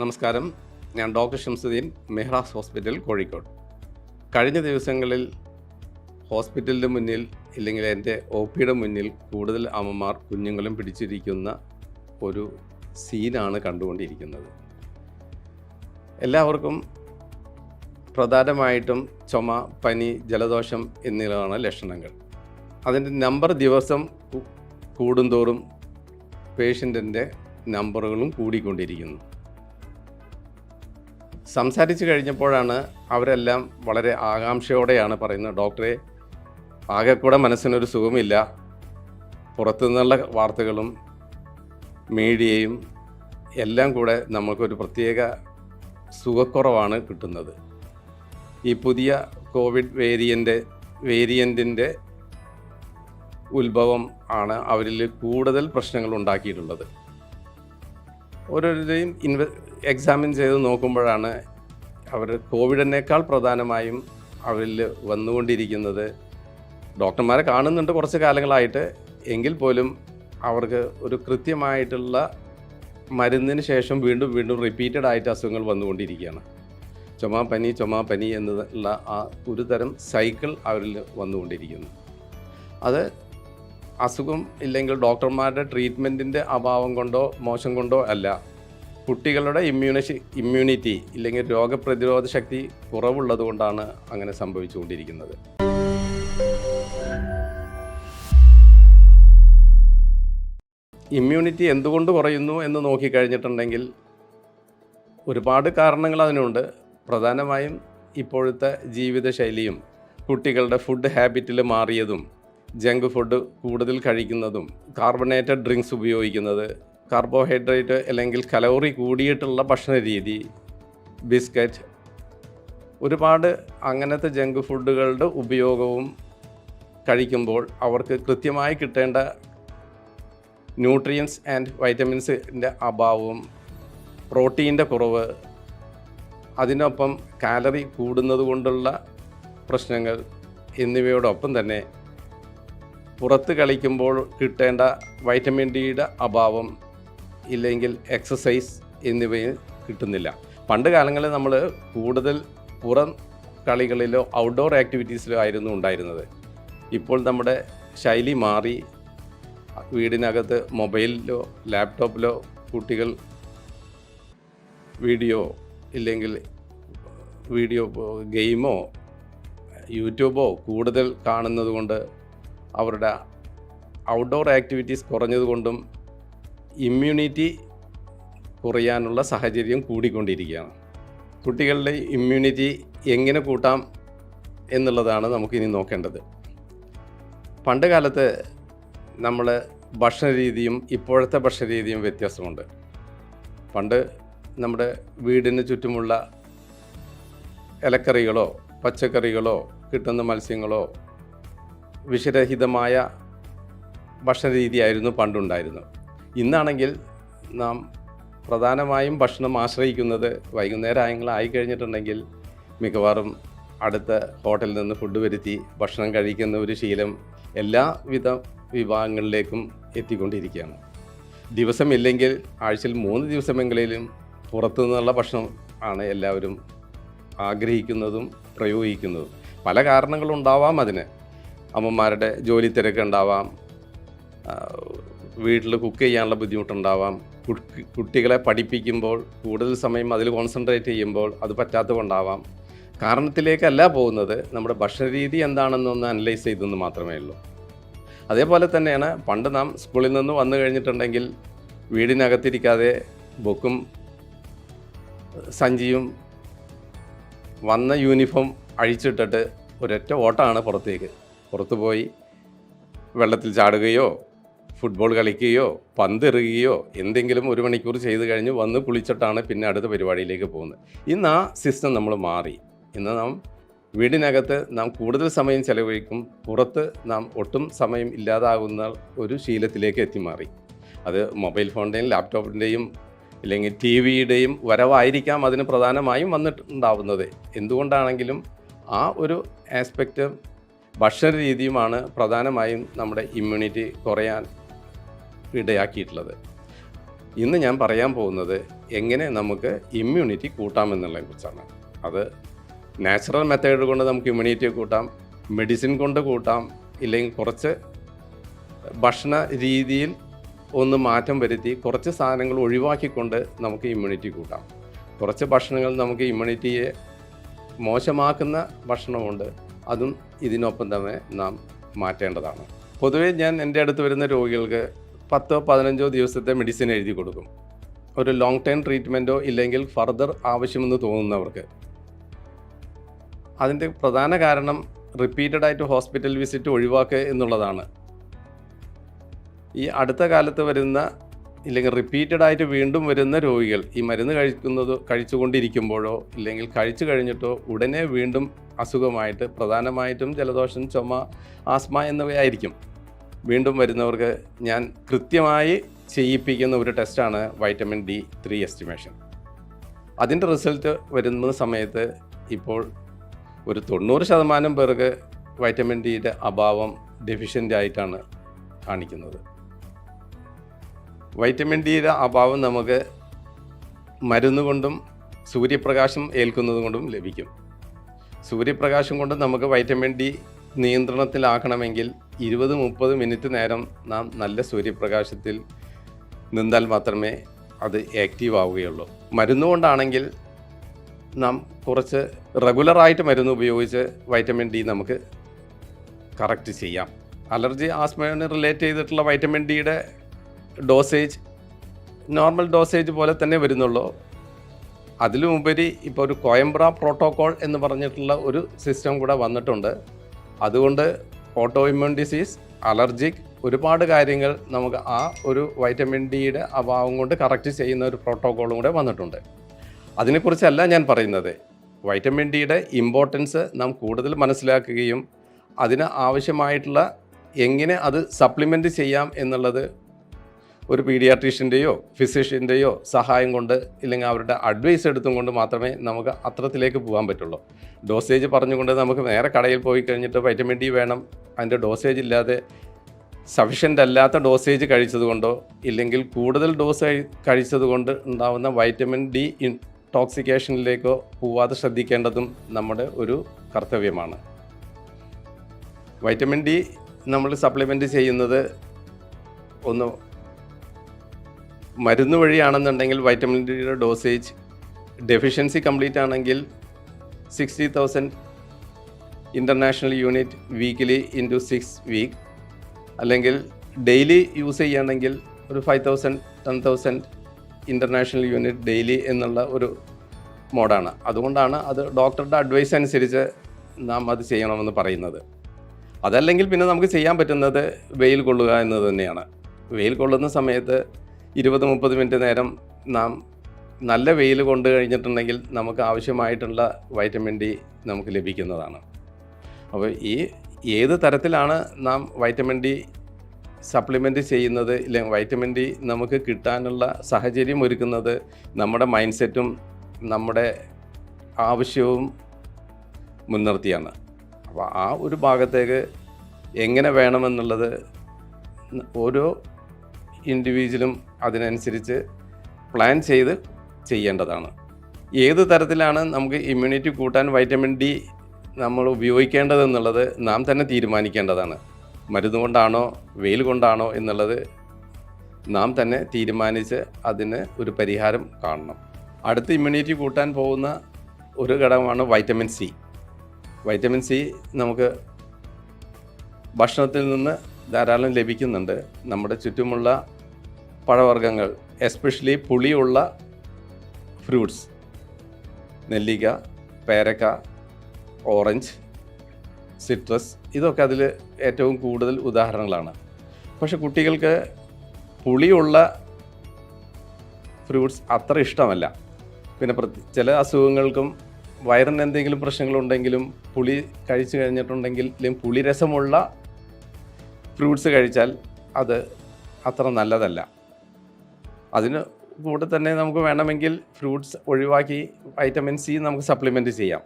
നമസ്കാരം. ഞാൻ doctor Shamsuddin മെഹ്റാസ് hospital Kozhikode. കഴിഞ്ഞ ദിവസങ്ങളിൽ ഹോസ്പിറ്റലിന്റെ മുന്നിൽ ഇല്ലെങ്കിൽ എന്റെ ഒ പിയുടെ മുന്നിൽ കൂടുതൽ അമ്മമാർ കുഞ്ഞുങ്ങളും പിടിച്ചിരിക്കുന്ന ഒരു സീനാണ് കണ്ടുകൊണ്ടിരിക്കുന്നത്. എല്ലാവർക്കും പ്രധാനമായിട്ടും ചുമ പനി ജലദോഷം എന്നിവയാണ് ലക്ഷണങ്ങൾ. അതിന്റെ നമ്പർ ദിവസം കൂടുന്തോറും പേഷ്യന്റിന്റെ നമ്പറുകളും കൂടിക്കൊണ്ടിരിക്കുന്നു. സംസാരിച്ച് കഴിഞ്ഞപ്പോഴാണ് അവരെല്ലാം വളരെ ആകാംക്ഷയോടെയാണ് പറയുന്നത്. ഡോക്ടറെ ആകെ കൂടെ മനസ്സിനൊരു സുഖമില്ല. പുറത്തുനിന്നുള്ള വാർത്തകളും മീഡിയയും എല്ലാം കൂടെ നമുക്കൊരു പ്രത്യേക സുഖക്കുറവാണ് കിട്ടുന്നത്. ഈ പുതിയ കോവിഡ് വേരിയന്റ് വേരിയന്റിന്റെ ഉത്ഭവം ആണ് അവരിൽ കൂടുതൽ പ്രശ്നങ്ങൾ ഉണ്ടാക്കിയിട്ടുള്ളത്. ഓരോരുത്തരെയും ഇൻവെ എക്സാമിൻ ചെയ്ത് നോക്കുമ്പോഴാണ് അവർ കോവിഡിനേക്കാൾ പ്രധാനമായും അവരിൽ വന്നുകൊണ്ടിരിക്കുന്നത്. ഡോക്ടർമാരെ കാണുന്നുണ്ട് കുറച്ച് കാലങ്ങളായിട്ട്. എങ്കിൽ പോലും അവർക്ക് ഒരു കൃത്യമായിട്ടുള്ള മരുന്നിന് ശേഷം വീണ്ടും വീണ്ടും റിപ്പീറ്റഡ് ആയിട്ട് അസുഖങ്ങൾ വന്നുകൊണ്ടിരിക്കുകയാണ്. ചുമ പനി ചുമ പനി എന്നുള്ള ആ ഒരു തരം സൈക്കിൾ അവരിൽ വന്നുകൊണ്ടിരിക്കുന്നു. അത് അസുഖം ഇല്ലെങ്കിൽ ഡോക്ടർമാരുടെ ട്രീറ്റ്മെന്റിന്റെ അഭാവം കൊണ്ടോ മോശം കൊണ്ടോ അല്ല. കുട്ടികളുടെ ഇമ്മ്യൂണേഷൻ ഇമ്മ്യൂണിറ്റി ഇല്ലെങ്കിൽ രോഗപ്രതിരോധ ശക്തി കുറവുള്ളത് കൊണ്ടാണ് അങ്ങനെ സംഭവിച്ചുകൊണ്ടിരിക്കുന്നത്. ഇമ്മ്യൂണിറ്റി എന്തുകൊണ്ട് കുറയുന്നു എന്ന് നോക്കിക്കഴിഞ്ഞിട്ടുണ്ടെങ്കിൽ ഒരുപാട് കാരണങ്ങൾ അതിനുണ്ട്. പ്രധാനമായും ഇപ്പോഴത്തെ ജീവിതശൈലിയും കുട്ടികളുടെ ഫുഡ് ഹാബിറ്റിൽ മാറിയതും ജങ്ക് ഫുഡ് കൂടുതൽ കഴിക്കുന്നതും കാർബണേറ്റഡ് ഡ്രിങ്ക്സ് ഉപയോഗിക്കുന്നത് കാർബോഹൈഡ്രേറ്റ് അല്ലെങ്കിൽ കലോറി കൂടിയിട്ടുള്ള ഭക്ഷണ രീതി ബിസ്ക്കറ്റ് ഒരുപാട് അങ്ങനത്തെ ജങ്ക് ഫുഡുകളുടെ ഉപയോഗവും കഴിക്കുമ്പോൾ അവർക്ക് കൃത്യമായി കിട്ടേണ്ട ന്യൂട്രിയൻസ് ആൻഡ് വൈറ്റമിൻസിന്റെ അഭാവവും പ്രോട്ടീന്റെ കുറവ് അതിനൊപ്പം കാലറി കൂടുന്നത് കൊണ്ടുള്ള പ്രശ്നങ്ങൾ എന്നിവയോടൊപ്പം തന്നെ പുറത്ത് കളിക്കുമ്പോൾ കിട്ടേണ്ട വൈറ്റമിൻ ഡിയുടെ അഭാവം ഇല്ലെങ്കിൽ എക്സസൈസ് എന്നിവയും കിട്ടുന്നില്ല. പണ്ട് കാലങ്ങളിൽ നമ്മൾ കൂടുതൽ പുറം കളികളിലോ ഔട്ട്ഡോർ ആക്ടിവിറ്റീസിലോ ആയിരുന്നു ഉണ്ടായിരുന്നത്. ഇപ്പോൾ നമ്മുടെ ശൈലി മാറി വീടിനകത്ത് മൊബൈലിലോ ലാപ്ടോപ്പിലോ കുട്ടികൾ വീഡിയോ ഇല്ലെങ്കിൽ വീഡിയോ ഗെയിമോ യൂട്യൂബോ കൂടുതൽ കാണുന്നതുകൊണ്ട് അവരുടെ ഔട്ട്ഡോർ ആക്ടിവിറ്റീസ് കുറഞ്ഞതുകൊണ്ടും ഇമ്മ്യൂണിറ്റി കുറയാനുള്ള സാഹചര്യം കൂടിക്കൊണ്ടിരിക്കുകയാണ്. കുട്ടികളുടെ ഇമ്മ്യൂണിറ്റി എങ്ങനെ കൂട്ടാം എന്നുള്ളതാണ് നമുക്കിനി നോക്കേണ്ടത്. പണ്ട് കാലത്ത് നമ്മൾ ഭക്ഷണരീതിയും ഇപ്പോഴത്തെ ഭക്ഷണരീതിയും വ്യത്യാസമുണ്ട്. പണ്ട് നമ്മുടെ വീടിന് ചുറ്റുമുള്ള ഇലക്കറികളോ പച്ചക്കറികളോ കിട്ടുന്ന മത്സ്യങ്ങളോ വിഷരഹിതമായ ഭക്ഷണ രീതിയായിരുന്നു പണ്ടുണ്ടായിരുന്നത്. ഇന്നാണെങ്കിൽ നാം പ്രധാനമായും ഭക്ഷണം ആശ്രയിക്കുന്നത് വൈകുന്നേരം ആയി കഴിഞ്ഞിട്ടുണ്ടെങ്കിൽ മിക്കവാറും അടുത്ത ഹോട്ടലിൽ നിന്ന് ഫുഡ് വരുത്തി ഭക്ഷണം കഴിക്കുന്ന ഒരു ശീലം എല്ലാവിധ വിഭാഗങ്ങളിലേക്കും എത്തിക്കൊണ്ടിരിക്കുകയാണ്. ദിവസമില്ലെങ്കിൽ ആഴ്ചയിൽ മൂന്ന് ദിവസമെങ്കിലും പുറത്തു നിന്നുള്ള ഭക്ഷണം ആണ് എല്ലാവരും ആഗ്രഹിക്കുന്നതും പ്രയോഗിക്കുന്നതും. പല കാരണങ്ങളുണ്ടാവാം അതിന്. അമ്മമാരുടെ ജോലി തിരക്കുണ്ടാവാം വീട്ടിൽ കുക്ക് ചെയ്യാനുള്ള ബുദ്ധിമുട്ടുണ്ടാവാം. കുട്ടി- കുട്ടികളെ പഠിപ്പിക്കുമ്പോൾ കൂടുതൽ സമയം അതിൽ കോൺസെൻട്രേറ്റ് ചെയ്യുമ്പോൾ അത് പറ്റാത്തതുകൊണ്ടാവാം. കാരണത്തിലേക്കല്ല പോകുന്നത് നമ്മുടെ ഭക്ഷണരീതി എന്താണെന്നൊന്ന് അനലൈസ് ചെയ്തെന്ന് മാത്രമേ ഉള്ളൂ. അതേപോലെ തന്നെയാണ് പണ്ട് നാം സ്കൂളിൽ നിന്ന് വന്നു കഴിഞ്ഞിട്ടുണ്ടെങ്കിൽ വീടിനകത്തിരിക്കാതെ ബുക്കും സഞ്ചിയും വന്ന യൂണിഫോം അഴിച്ചിട്ടിട്ട് ഒരൊറ്റ ഓട്ടമാണ് പുറത്തേക്ക്. പുറത്തുപോയി വെള്ളത്തിൽ ചാടുകയോ ഫുട്ബോൾ കളിക്കുകയോ പന്തെറിയുകയോ എന്തെങ്കിലും ഒരു മണിക്കൂർ ചെയ്ത് കഴിഞ്ഞ് വന്ന് കുളിച്ചിട്ടാണ് പിന്നെ അടുത്ത പരിപാടിയിലേക്ക് പോകുന്നത്. ഇന്ന് ആ സിസ്റ്റം നമ്മൾ മാറി. ഇന്ന് നാം വീടിനകത്ത് നാം കൂടുതൽ സമയം ചെലവഴിക്കും. പുറത്ത് നാം ഒട്ടും സമയം ഇല്ലാതാകുന്ന ഒരു ശീലത്തിലേക്ക് എത്തിമാറി. അത് മൊബൈൽ ഫോണിന്റെയും ലാപ്ടോപ്പിന്റെയും അല്ലെങ്കിൽ ടി വിയുടെയും വരവായിരിക്കാം അതിന് പ്രധാനമായും വന്നിട്ടുണ്ടാവുന്നത്. എന്തുകൊണ്ടാണെങ്കിലും ആ ഒരു ആസ്പെക്റ്റ് ഭക്ഷണ രീതിയുമാണ് പ്രധാനമായും നമ്മുടെ ഇമ്മ്യൂണിറ്റി കുറയാൻ ഇടയാക്കിയിട്ടുള്ളത്. ഇന്ന് ഞാൻ പറയാൻ പോകുന്നത് എങ്ങനെ നമുക്ക് ഇമ്മ്യൂണിറ്റി കൂട്ടാമെന്നുള്ളതിനെ കുറിച്ചാണ്. അത് നാച്ചുറൽ മെത്തേഡ് കൊണ്ട് നമുക്ക് ഇമ്മ്യൂണിറ്റി കൂട്ടാം മെഡിസിൻ കൊണ്ട് കൂട്ടാം ഇല്ലെങ്കിൽ കുറച്ച് ഭക്ഷണ രീതിയിൽ ഒന്ന് മാറ്റം വരുത്തി കുറച്ച് സാധനങ്ങൾ ഒഴിവാക്കിക്കൊണ്ട് നമുക്ക് ഇമ്മ്യൂണിറ്റി കൂട്ടാം. കുറച്ച് ഭക്ഷണങ്ങൾ നമുക്ക് ഇമ്മ്യൂണിറ്റിയെ മോശമാക്കുന്ന ഭക്ഷണമുണ്ട്. അതും ഇതിനൊപ്പം തന്നെ നാം മാറ്റേണ്ടതാണ്. പൊതുവേ ഞാൻ എന്റെ അടുത്ത് വരുന്ന രോഗികൾക്ക് പത്തോ പതിനഞ്ചോ ദിവസത്തെ മെഡിസിൻ എഴുതി കൊടുക്കും. ഒരു ലോങ് ടൈം ട്രീറ്റ്മെന്റോ ഇല്ലെങ്കിൽ ഫർദർ ആവശ്യമെന്ന് തോന്നുന്നവർക്ക്. അതിന്റെ പ്രധാന കാരണം റിപ്പീറ്റഡ് ആയിട്ട് ഹോസ്പിറ്റൽ വിസിറ്റ് ഒഴിവാക്കുക എന്നുള്ളതാണ്. ഈ അടുത്ത കാലത്ത് വരുന്ന ഇല്ലെങ്കിൽ റിപ്പീറ്റഡ് ആയിട്ട് വീണ്ടും വരുന്ന രോഗികൾ ഈ മരുന്ന് കഴിക്കുന്നത് കഴിച്ചുകൊണ്ടിരിക്കുമ്പോഴോ ഇല്ലെങ്കിൽ കഴിച്ചു കഴിഞ്ഞിട്ടോ ഉടനെ വീണ്ടും അസുഖമായിട്ട് പ്രധാനമായിട്ടും ജലദോഷം ചുമ ആസ്മ എന്നിവയായിരിക്കും. വീണ്ടും വരുന്നവർക്ക് ഞാൻ കൃത്യമായി ചെയ്യിപ്പിക്കുന്ന ഒരു ടെസ്റ്റാണ് വൈറ്റമിൻ ഡി ത്രീ എസ്റ്റിമേഷൻ അതിന്റെ റിസൾട്ട് വരുന്ന സമയത്ത് ഇപ്പോൾ ഒരു തൊണ്ണൂറ് ശതമാനം പേർക്ക് വൈറ്റമിൻ ഡിയുടെ അഭാവം ഡെഫിഷ്യന്റ് ആയിട്ടാണ് കാണിക്കുന്നത്. വൈറ്റമിൻ ഡിയുടെ അഭാവം നമുക്ക് മരുന്ന് കൊണ്ടും സൂര്യപ്രകാശം ഏൽക്കുന്നത് കൊണ്ടും ലഭിക്കും. സൂര്യപ്രകാശം കൊണ്ട് നമുക്ക് വൈറ്റമിൻ ഡി നിയന്ത്രണത്തിലാക്കണമെങ്കിൽ ഇരുപത് മുപ്പത് മിനിറ്റ് നേരം നാം നല്ല സൂര്യപ്രകാശത്തിൽ നിന്നാൽ മാത്രമേ അത് ആക്റ്റീവ് ആവുകയുള്ളൂ. മരുന്ന് കൊണ്ടാണെങ്കിൽ നാം കുറച്ച് റെഗുലറായിട്ട് മരുന്ന് ഉപയോഗിച്ച് വൈറ്റമിൻ ഡി നമുക്ക് കറക്റ്റ് ചെയ്യാം. അലർജി ആസ്മയോന് റിലേറ്റ് ചെയ്തിട്ടുള്ള വൈറ്റമിൻ ഡിയുടെ ഡോസേജ് നോർമൽ ഡോസേജ് പോലെ തന്നെ വരുന്നുള്ളൂ. അതിലുമുപരി ഇപ്പോൾ ഒരു കോയംബ്ര പ്രോട്ടോകോൾ എന്ന് പറഞ്ഞിട്ടുള്ള ഒരു സിസ്റ്റം കൂടെ വന്നിട്ടുണ്ട്. അതുകൊണ്ട് ഓട്ടോ ഇമ്മ്യൂൺ ഡിസീസ് അലർജിക് ഒരുപാട് കാര്യങ്ങൾ നമുക്ക് ആ ഒരു വൈറ്റമിൻ ഡിയുടെ അഭാവം കൊണ്ട് കറക്റ്റ് ചെയ്യുന്ന ഒരു പ്രോട്ടോകോളും കൂടെ വന്നിട്ടുണ്ട്. അതിനെക്കുറിച്ചല്ല ഞാൻ പറയുന്നത്. വൈറ്റമിൻ ഡിയുടെ ഇമ്പോർട്ടൻസ് നാം കൂടുതൽ മനസ്സിലാക്കുകയും അതിന് ആവശ്യമായിട്ടുള്ള എങ്ങനെ അത് സപ്ലിമെന്റ് ചെയ്യാം എന്നുള്ളത് ഒരു പീഡിയാട്രീഷ്യന്റെയോ ഫിസിഷ്യന്റെയോ സഹായം കൊണ്ട് ഇല്ലെങ്കിൽ അവരുടെ അഡ്വൈസ് എടുത്തും കൊണ്ട് മാത്രമേ നമുക്ക് അത്രത്തിലേക്ക് പോകാൻ പറ്റുള്ളൂ. ഡോസേജ് പറഞ്ഞുകൊണ്ട് നമുക്ക് നേരെ കടയിൽ പോയി കഴിഞ്ഞിട്ട് വൈറ്റമിൻ ഡി വേണം. അതിന്റെ ഡോസേജ് ഇല്ലാതെ സഫിഷ്യന്റ് അല്ലാത്ത ഡോസേജ് കഴിച്ചതുകൊണ്ടോ ഇല്ലെങ്കിൽ കൂടുതൽ ഡോസ് കഴിച്ചത് കൊണ്ട് ഉണ്ടാകുന്ന വൈറ്റമിൻ ഡി ഇൻടോക്സിക്കേഷനിലേക്കോ പോവാതെ ശ്രദ്ധിക്കേണ്ടതും നമ്മുടെ ഒരു കർത്തവ്യമാണ്. വൈറ്റമിൻ ഡി നമ്മൾ സപ്ലിമെന്റ് ചെയ്യുന്നത് ഒന്ന് മരുന്ന് വഴിയാണെന്നുണ്ടെങ്കിൽ വൈറ്റമിൻ ഡിയുടെ ഡോസേജ് ഡെഫിഷ്യൻസി കംപ്ലീറ്റ് ആണെങ്കിൽ sixty thousand international unit weekly into six week അല്ലെങ്കിൽ ഡെയിലി യൂസ് ചെയ്യുകയാണെങ്കിൽ ഒരു five thousand ten thousand international unit daily എന്നുള്ള ഒരു മോഡാണ്. അതുകൊണ്ടാണ് അത് ഡോക്ടറുടെ അഡ്വൈസ് അനുസരിച്ച് നാം അത് ചെയ്യണമെന്ന് പറയുന്നത്. അതല്ലെങ്കിൽ പിന്നെ നമുക്ക് ചെയ്യാൻ പറ്റുന്നത് വെയിൽ കൊള്ളുക എന്നത് തന്നെയാണ്. വെയിൽ കൊള്ളുന്ന സമയത്ത് ഇരുപത് മുപ്പത് മിനിറ്റ് നേരം നാം നല്ല വെയിൽ കൊണ്ട് കഴിഞ്ഞിട്ടുണ്ടെങ്കിൽ നമുക്ക് ആവശ്യമായിട്ടുള്ള വൈറ്റമിൻ ഡി നമുക്ക് ലഭിക്കുന്നതാണ്. അപ്പോൾ ഈ ഏത് തരത്തിലാണ് നാം വൈറ്റമിൻ ഡി സപ്ലിമെന്റ് ചെയ്യുന്നത്? ഇല്ലെങ്കിൽ വൈറ്റമിൻ ഡി നമുക്ക് കിട്ടാനുള്ള സാഹചര്യം ഒരുക്കുന്നത് നമ്മുടെ മൈൻഡ് സെറ്റും നമ്മുടെ ആവശ്യവും മുൻനിർത്തിയാണ്. അപ്പോൾ ആ ഒരു ഭാഗത്തേക്ക് എങ്ങനെ വേണമെന്നുള്ളത് ഓരോ ഇൻഡിവിജ്വലും അതിനനുസരിച്ച് പ്ലാൻ ചെയ്ത് ചെയ്യേണ്ടതാണ്. ഏത് തരത്തിലാണ് നമുക്ക് ഇമ്മ്യൂണിറ്റി കൂട്ടാൻ വൈറ്റമിൻ ഡി നമ്മൾ ഉപയോഗിക്കേണ്ടതെന്നുള്ളത് നാം തന്നെ തീരുമാനിക്കേണ്ടതാണ്. മരുന്ന് കൊണ്ടാണോ വെയിൽ കൊണ്ടാണോ എന്നുള്ളത് നാം തന്നെ തീരുമാനിച്ച് അതിന് ഒരു പരിഹാരം കാണണം. അടുത്ത ഇമ്മ്യൂണിറ്റി കൂട്ടാൻ പോകുന്ന ഒരു ഘടകമാണ് വൈറ്റമിൻ സി വൈറ്റമിൻ സി നമുക്ക് ഭക്ഷണത്തിൽ നിന്ന് ധാരാളം ലഭിക്കുന്നുണ്ട്. നമ്മുടെ ചുറ്റുമുള്ള പഴവർഗങ്ങൾ എസ്പെഷ്യലി പുളിയുള്ള ഫ്രൂട്ട്സ് നെല്ലിക്ക പേരക്ക ഓറഞ്ച് സിട്രസ് ഇതൊക്കെ അതിൽ ഏറ്റവും കൂടുതൽ ഉദാഹരണങ്ങളാണ്. പക്ഷെ കുട്ടികൾക്ക് പുളിയുള്ള ഫ്രൂട്ട്സ് അത്ര ഇഷ്ടമല്ല. പിന്നെ ചില അസുഖങ്ങൾക്കും വയറിന് എന്തെങ്കിലും പ്രശ്നങ്ങളുണ്ടെങ്കിലും പുളി കഴിച്ചു കഴിഞ്ഞിട്ടുണ്ടെങ്കിൽ അല്ലെങ്കിൽ പുളി രസമുള്ള ഫ്രൂട്ട്സ് കഴിച്ചാൽ അത് അത്ര നല്ലതല്ല. അതിന് കൂടെ തന്നെ നമുക്ക് വേണമെങ്കിൽ ഫ്രൂട്ട്സ് ഒഴിവാക്കി വൈറ്റമിൻ സി നമുക്ക് സപ്ലിമെന്റ് ചെയ്യാം.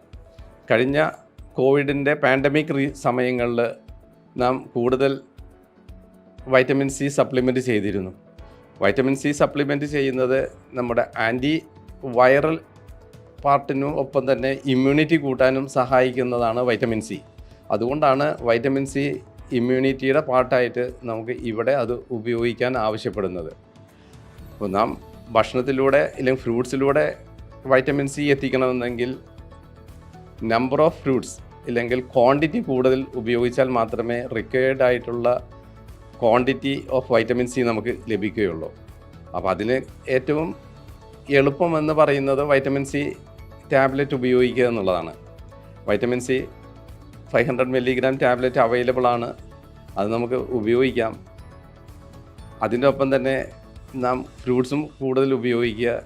കഴിഞ്ഞ കോവിഡിന്റെ പാൻഡമിക് സമയങ്ങളിൽ നാം കൂടുതൽ വൈറ്റമിൻ സി സപ്ലിമെന്റ് ചെയ്തിരുന്നു. വൈറ്റമിൻ സി സപ്ലിമെന്റ് ചെയ്യുന്നത് നമ്മുടെ ആന്റി വൈറൽ പാർട്ടിനും ഒപ്പം തന്നെ ഇമ്മ്യൂണിറ്റി കൂട്ടാനും സഹായിക്കുന്നതാണ് വൈറ്റമിൻ സി. അതുകൊണ്ടാണ് വൈറ്റമിൻ സി ഇമ്മ്യൂണിറ്റിയുടെ പാർട്ടായിട്ട് നമുക്ക് ഇവിടെ അത് ഉപയോഗിക്കാൻ ആവശ്യപ്പെടുന്നത്. അപ്പോൾ നാം ഭക്ഷണത്തിലൂടെ അല്ലെങ്കിൽ ഫ്രൂട്ട്സിലൂടെ വൈറ്റമിൻ സി എത്തിക്കണമെന്നെങ്കിൽ നമ്പർ ഓഫ് ഫ്രൂട്ട്സ് ഇല്ലെങ്കിൽ ക്വാണ്ടിറ്റി കൂടുതൽ ഉപയോഗിച്ചാൽ മാത്രമേ റിക്വയർഡ് ആയിട്ടുള്ള ക്വാണ്ടിറ്റി ഓഫ് വൈറ്റമിൻ സി നമുക്ക് ലഭിക്കുകയുള്ളൂ. അപ്പോൾ അതിന് ഏറ്റവും എളുപ്പമെന്ന് പറയുന്നത് വൈറ്റമിൻ സി ടാബ്ലറ്റ് ഉപയോഗിക്കുക എന്നുള്ളതാണ്. Vitamin C five hundred milligram tablet available ആണ് അത് നമുക്ക് ഉപയോഗിക്കാം. അതിന്റെ ഒപ്പം തന്നെ നാം ഫ്രൂട്ട്സും കൂടുതൽ ഉപയോഗിക്കുക.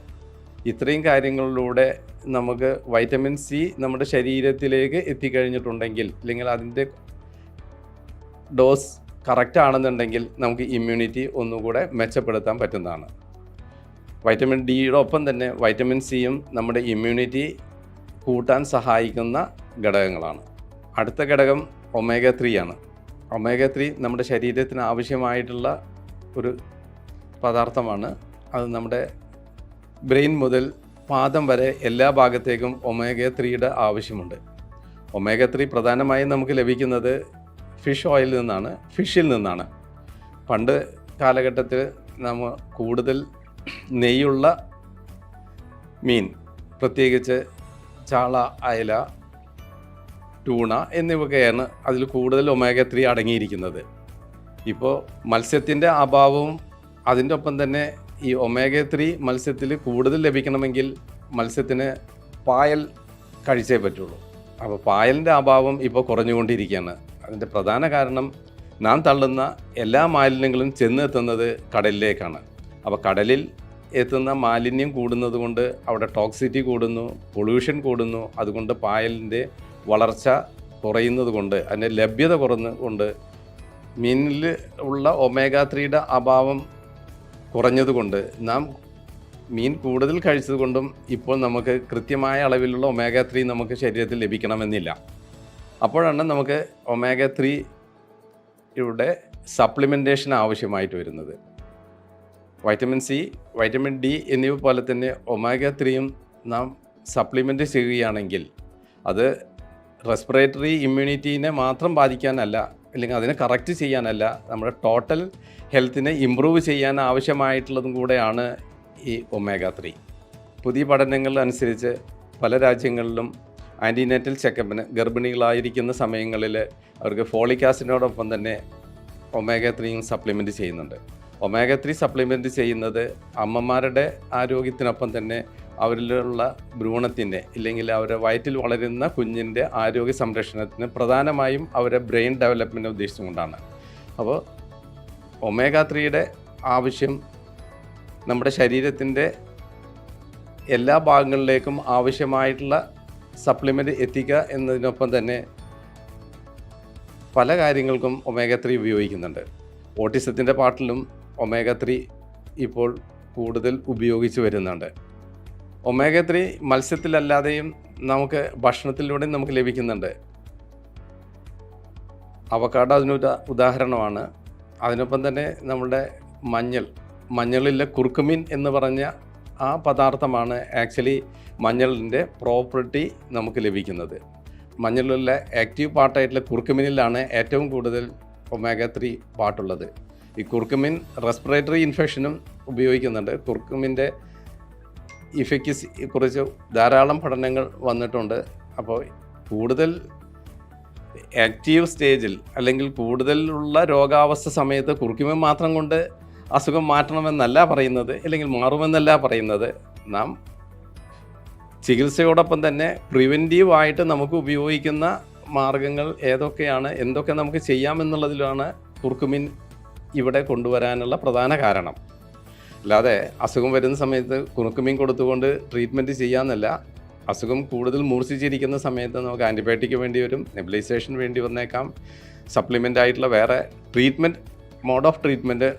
ഇത്രയും കാര്യങ്ങളിലൂടെ നമുക്ക് വൈറ്റമിൻ സി നമ്മുടെ ശരീരത്തിലേക്ക് എത്തിക്കഴിഞ്ഞിട്ടുണ്ടെങ്കിൽ അല്ലെങ്കിൽ അതിന്റെ ഡോസ് കറക്റ്റ് ആണെന്നുണ്ടെങ്കിൽ നമുക്ക് ഇമ്മ്യൂണിറ്റി ഒന്നുകൂടെ മെച്ചപ്പെടുത്താൻ പറ്റുന്നതാണ്. വൈറ്റമിൻ ഡിയുടെ ഒപ്പം തന്നെ വൈറ്റമിൻ സിയും നമ്മുടെ ഇമ്മ്യൂണിറ്റി കൂട്ടാൻ സഹായിക്കുന്ന ഘടകങ്ങളാണ്. അടുത്ത ഘടകം ഒമേഗ ത്രീ ആണ്. ഒമേഗ ത്രീ നമ്മുടെ ശരീരത്തിന് ആവശ്യമായിട്ടുള്ള ഒരു പദാർത്ഥമാണ്. അത് നമ്മുടെ ബ്രെയിൻ മുതൽ പാദം വരെ എല്ലാ ഭാഗത്തേക്കും ഒമേഗ ത്രീയുടെ ആവശ്യമുണ്ട്. ഒമേഗ ത്രീ പ്രധാനമായും നമുക്ക് ലഭിക്കുന്നത് ഫിഷ് ഓയിലിൽ നിന്നാണ് ഫിഷിൽ നിന്നാണ്. പണ്ട് കാലഘട്ടത്തിൽ നമ്മൾ കൂടുതൽ നെയ്യുള്ള മീൻ പ്രത്യേകിച്ച് ചാള അയല ടൂണ എന്നിവയൊക്കെയാണ് അതിൽ കൂടുതൽ ഒമേഗ ത്രീ അടങ്ങിയിരിക്കുന്നത്. ഇപ്പോൾ മത്സ്യത്തിന്റെ അഭാവവും അതിന്റെ ഒപ്പം തന്നെ ഈ ഒമേഗ ത്രീ മത്സ്യത്തിൽ കൂടുതൽ ലഭിക്കണമെങ്കിൽ മത്സ്യത്തിന് പായൽ കഴിച്ചേ പറ്റുള്ളൂ. അപ്പോൾ പായലിന്റെ അഭാവം ഇപ്പോൾ കുറഞ്ഞുകൊണ്ടിരിക്കുകയാണ്. അതിന്റെ പ്രധാന കാരണം നാം തള്ളുന്ന എല്ലാ മാലിന്യങ്ങളും ചെന്നെത്തുന്നത് കടലിലേക്കാണ്. അപ്പോൾ കടലിൽ എത്തുന്ന മാലിന്യം കൂടുന്നത് കൊണ്ട് അവിടെ ടോക്സിറ്റി കൂടുന്നു പൊള്യൂഷൻ കൂടുന്നു. അതുകൊണ്ട് പായലിന്റെ വളർച്ച കുറയുന്നത് കൊണ്ട് അതിന്റെ ലഭ്യത കുറഞ്ഞ കൊണ്ട് മീനിൽ ഉള്ള ഒമേഗ ത്രീയുടെ അഭാവം കുറഞ്ഞതുകൊണ്ട് നാം മീൻ കൂടുതൽ കഴിച്ചത് കൊണ്ടും ഇപ്പോൾ നമുക്ക് കൃത്യമായ അളവിലുള്ള ഒമേഗ ത്രീ നമുക്ക് ശരീരത്തിൽ ലഭിക്കണമെന്നില്ല. അപ്പോഴാണ് നമുക്ക് ഒമേഗ ത്രീ ഇവിടെ സപ്ലിമെന്റേഷൻ ആവശ്യമായിട്ട് വരുന്നത്. വൈറ്റമിൻ സി വൈറ്റമിൻ ഡി എന്നിവ പോലെ തന്നെ ഒമേഗ ത്രീയും നാം സപ്ലിമെന്റ് ചെയ്യുകയാണെങ്കിൽ അത് റെസ്പിറേറ്ററി ഇമ്മ്യൂണിറ്റീനെ മാത്രം ബാധിക്കാനല്ല അല്ലെങ്കിൽ അതിനെ കറക്റ്റ് ചെയ്യാനല്ല നമ്മുടെ ടോട്ടൽ ഹെൽത്തിനെ ഇമ്പ്രൂവ് ചെയ്യാൻ ആവശ്യമായിട്ടുള്ളതും കൂടെയാണ് ഈ ഒമേഗ ത്രീ പുതിയ പഠനങ്ങൾ അനുസരിച്ച് പല രാജ്യങ്ങളിലും ആന്റിനേറ്റൽ ചെക്കപ്പിന് ഗർഭിണികളായിരിക്കുന്ന സമയങ്ങളിൽ അവർക്ക് ഫോളിക് ആസിഡിനോടൊപ്പം തന്നെ ഒമേഗ ത്രീയും സപ്ലിമെന്റ് ചെയ്യുന്നുണ്ട്. ഒമേഗ ത്രീ സപ്ലിമെന്റ് ചെയ്യുന്നത് അമ്മമാരുടെ ആരോഗ്യത്തിനൊപ്പം തന്നെ അവരിലുള്ള ഭ്രൂണത്തിന്റെ ഇല്ലെങ്കിൽ അവരുടെ വയറ്റിൽ വളരുന്ന കുഞ്ഞിന്റെ ആരോഗ്യ സംരക്ഷണത്തിന് പ്രധാനമായും അവരുടെ ബ്രെയിൻ ഡെവലപ്മെന്റ് ഉദ്ദേശിച്ചുകൊണ്ടാണ് അപ്പോൾ ഒമേഗ ത്രീയുടെ ആവശ്യം നമ്മുടെ ശരീരത്തിന്റെ എല്ലാ ഭാഗങ്ങളിലേക്കും ആവശ്യമായിട്ടുള്ള സപ്ലിമെന്റ് എത്തിക്കുക എന്നതിനൊപ്പം തന്നെ പല കാര്യങ്ങൾക്കും ഒമേഗ ത്രീ ഉപയോഗിക്കുന്നുണ്ട്. ഓട്ടിസത്തിന്റെ പാട്ടിലും ഒമേഗ ത്രീ ഇപ്പോൾ കൂടുതൽ ഉപയോഗിച്ച് വരുന്നുണ്ട്. ഒമേഗ ത്രീ മത്സ്യത്തിലല്ലാതെയും നമുക്ക് ഭക്ഷണത്തിലൂടെയും നമുക്ക് ലഭിക്കുന്നുണ്ട്. അവക്കാടോ അതിനൊരു ഉദാഹരണമാണ്. അതിനൊപ്പം തന്നെ നമ്മുടെ മഞ്ഞൾ മഞ്ഞളിലെ കുർക്കുമിൻ എന്ന് പറഞ്ഞ ആ പദാർത്ഥമാണ് ആക്ച്വലി മഞ്ഞളിന്റെ പ്രോപ്പർട്ടി നമുക്ക് ലഭിക്കുന്നത്. മഞ്ഞളിലെ ആക്റ്റീവ് പാർട്ടായിട്ടുള്ള കുർക്കുമിനിലാണ് ഏറ്റവും കൂടുതൽ ഒമേഗ ത്രീ പാട്ടുള്ളത്. ഈ കുർക്കുമിൻ റെസ്പിറേറ്ററി ഇൻഫെക്ഷനും ഉപയോഗിക്കുന്നുണ്ട്. കുർക്കുമിന്റെ ഇഫക്റ്റിസ് കുറിച്ച് ധാരാളം പഠനങ്ങൾ വന്നിട്ടുണ്ട്. അപ്പോൾ കൂടുതൽ ആക്റ്റീവ് സ്റ്റേജിൽ അല്ലെങ്കിൽ കൂടുതലുള്ള രോഗാവസ്ഥ സമയത്ത് കുറുക്കുമിൻ മാത്രം കൊണ്ട് അസുഖം മാറ്റണമെന്നല്ല പറയുന്നത്. അല്ലെങ്കിൽ മാറുമെന്നല്ല പറയുന്നത്. നാം ചികിത്സയോടൊപ്പം തന്നെ പ്രിവെന്റീവായിട്ട് നമുക്ക് ഉപയോഗിക്കുന്ന മാർഗങ്ങൾ ഏതൊക്കെയാണ്? എന്തൊക്കെ നമുക്ക് ചെയ്യാമെന്നുള്ളതിലാണ് കുർക്കുമിൻ ഇവിടെ കൊണ്ടുവരാനുള്ള പ്രധാന കാരണം. അല്ലാതെ അസുഖം വരുന്ന സമയത്ത് കുറുക്കുമീൻ കൊടുത്തുകൊണ്ട് ട്രീറ്റ്മെന്റ് ചെയ്യാമെന്നല്ല അസുഖം കൂടുതൽ മൂർച്ഛിച്ചിരിക്കുന്ന സമയത്ത് നമുക്ക് ആന്റിബയോട്ടിക് വേണ്ടി വരും നെബിലൈസേഷൻ വേണ്ടി വന്നേക്കാം. സപ്ലിമെന്റ് ആയിട്ടുള്ള വേറെ ട്രീറ്റ്മെന്റ് മോഡ് ഓഫ് ട്രീറ്റ്മെന്റ്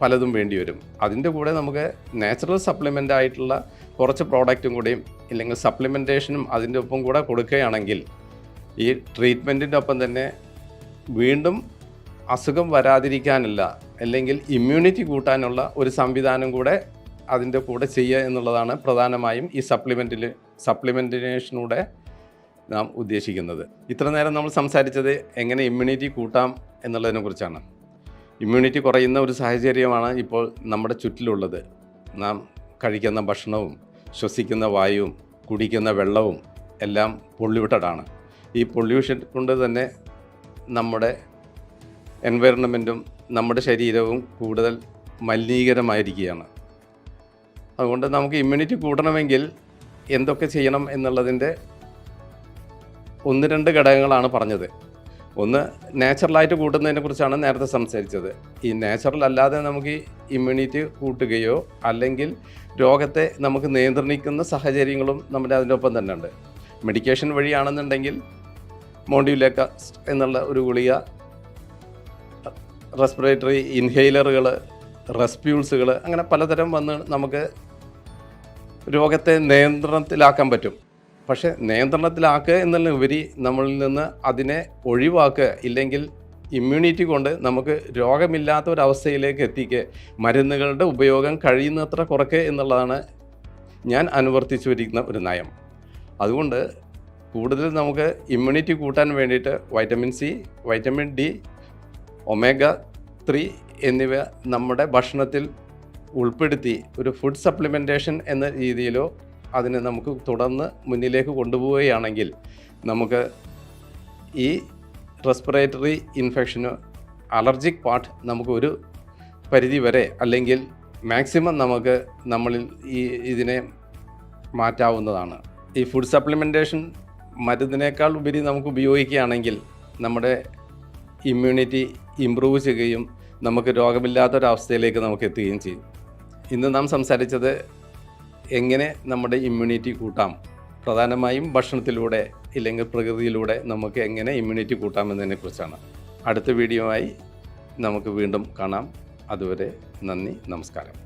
പലതും വേണ്ടി വരും. അതിന്റെ കൂടെ നമുക്ക് നാച്ചുറൽ സപ്ലിമെന്റ് ആയിട്ടുള്ള കുറച്ച് പ്രോഡക്റ്റും കൂടിയും ഇല്ലെങ്കിൽ സപ്ലിമെന്റേഷനും അതിന്റെ ഒപ്പം കൂടെ കൊടുക്കുകയാണെങ്കിൽ ഈ ട്രീറ്റ്മെന്റിന്റെ ഒപ്പം തന്നെ വീണ്ടും അസുഖം വരാതിരിക്കാനല്ല അല്ലെങ്കിൽ ഇമ്മ്യൂണിറ്റി കൂട്ടാനുള്ള ഒരു സംവിധാനം കൂടെ അതിന്റെ കൂടെ ചെയ്യുക എന്നുള്ളതാണ് പ്രധാനമായും ഈ സപ്ലിമെന്റിൽ സപ്ലിമെന്റിനേഷനൂടെ നാം ഉദ്ദേശിക്കുന്നത്. ഇത്ര നേരം നമ്മൾ സംസാരിച്ചത് എങ്ങനെ ഇമ്മ്യൂണിറ്റി കൂട്ടാം എന്നുള്ളതിനെ കുറിച്ചാണ്. ഇമ്മ്യൂണിറ്റി കുറയുന്ന ഒരു സാഹചര്യമാണ് ഇപ്പോൾ നമ്മുടെ ചുറ്റിലുള്ളത്. നാം കഴിക്കുന്ന ഭക്ഷണവും ശ്വസിക്കുന്ന വായുവും കുടിക്കുന്ന വെള്ളവും എല്ലാം പൊള്യൂട്ടഡാണ് ഈ പൊള്യൂഷൻ കൊണ്ട് തന്നെ നമ്മുടെ എൻവയറണമെന്റും നമ്മുടെ ശരീരവും കൂടുതൽ മലിനീകരമായിരിക്കുകയാണ്. അതുകൊണ്ട് നമുക്ക് ഇമ്മ്യൂണിറ്റി കൂട്ടണമെങ്കിൽ എന്തൊക്കെ ചെയ്യണം എന്നുള്ളതിന്റെ ഒന്ന് രണ്ട് ഘടകങ്ങളാണ് പറഞ്ഞത്. ഒന്ന് നാച്ചുറലായിട്ട് കൂട്ടുന്നതിനെ കുറിച്ചാണ് നേരത്തെ സംസാരിച്ചത്. ഈ നാച്ചുറൽ അല്ലാതെ നമുക്ക് ഇമ്മ്യൂണിറ്റി കൂട്ടുകയോ അല്ലെങ്കിൽ രോഗത്തെ നമുക്ക് നിയന്ത്രിക്കുന്ന സാഹചര്യങ്ങളും നമ്മുടെ അതിന്റെ ഒപ്പം തന്നെ ഉണ്ട് മെഡിക്കേഷൻ വഴിയാണെന്നുണ്ടെങ്കിൽ മോണ്ടിയുലേക്ക എന്നുള്ള ഒരു ഗുളിക റെസ്പിറേറ്ററി ഇൻഹെയിലറുകൾ റെസ്പ്യൂൾസുകൾ അങ്ങനെ പലതരം വന്ന് നമുക്ക് രോഗത്തെ നിയന്ത്രണത്തിലാക്കാൻ പറ്റും. പക്ഷേ നിയന്ത്രണത്തിലാക്കുക എന്നതിലുപരി നമ്മളിൽ നിന്ന് അതിനെ ഒഴിവാക്കുക ഇല്ലെങ്കിൽ ഇമ്മ്യൂണിറ്റി കൊണ്ട് നമുക്ക് രോഗമില്ലാത്ത ഒരവസ്ഥയിലേക്ക് എത്തിക്കുക മരുന്നുകളുടെ ഉപയോഗം കഴിയുന്നത്ര കുറയ്ക്കുക എന്നുള്ളതാണ് ഞാൻ അനുവർത്തിച്ചു വരിക്കുന്ന ഒരു നയം. അതുകൊണ്ട് കൂടുതൽ നമുക്ക് ഇമ്മ്യൂണിറ്റി കൂട്ടാൻ വേണ്ടിയിട്ട് vitamin C vitamin D omega three എന്നിവ നമ്മുടെ ഭക്ഷണത്തിൽ ഉൾപ്പെടുത്തി ഒരു ഫുഡ് സപ്ലിമെന്റേഷൻ എന്ന രീതിയിലോ അതിനെ നമുക്ക് തുടർന്ന് മുന്നിലേക്ക് കൊണ്ടുപോവുകയാണെങ്കിൽ നമുക്ക് ഈ റെസ്പിറേറ്ററി ഇൻഫെക്ഷനോ അലർജിക് പാർട്ട് നമുക്കൊരു പരിധി വരെ അല്ലെങ്കിൽ മാക്സിമം നമുക്ക് നമ്മളിൽ ഈ ഇതിനെ മാറ്റാവുന്നതാണ്. ഈ ഫുഡ് സപ്ലിമെന്റേഷൻ മരുന്നിനേക്കാൾ ഉപരി നമുക്ക് ഉപയോഗിക്കുകയാണെങ്കിൽ നമ്മുടെ ഇമ്മ്യൂണിറ്റി ഇമ്പ്രൂവ് ചെയ്യുകയും നമുക്ക് രോഗമില്ലാത്തൊരവസ്ഥയിലേക്ക് നമുക്ക് എത്തുകയും ചെയ്യും. ഇന്ന് നാം സംസാരിച്ചത് എങ്ങനെ നമ്മുടെ ഇമ്മ്യൂണിറ്റി കൂട്ടാം. പ്രധാനമായും ഭക്ഷണത്തിലൂടെ ഇല്ലെങ്കിൽ പ്രകൃതിയിലൂടെ നമുക്ക് എങ്ങനെ ഇമ്മ്യൂണിറ്റി കൂട്ടാം എന്നതിനെക്കുറിച്ചാണ് അടുത്ത വീഡിയോ ആയി നമുക്ക് വീണ്ടും കാണാം. അതുവരെ നന്ദി നമസ്കാരം.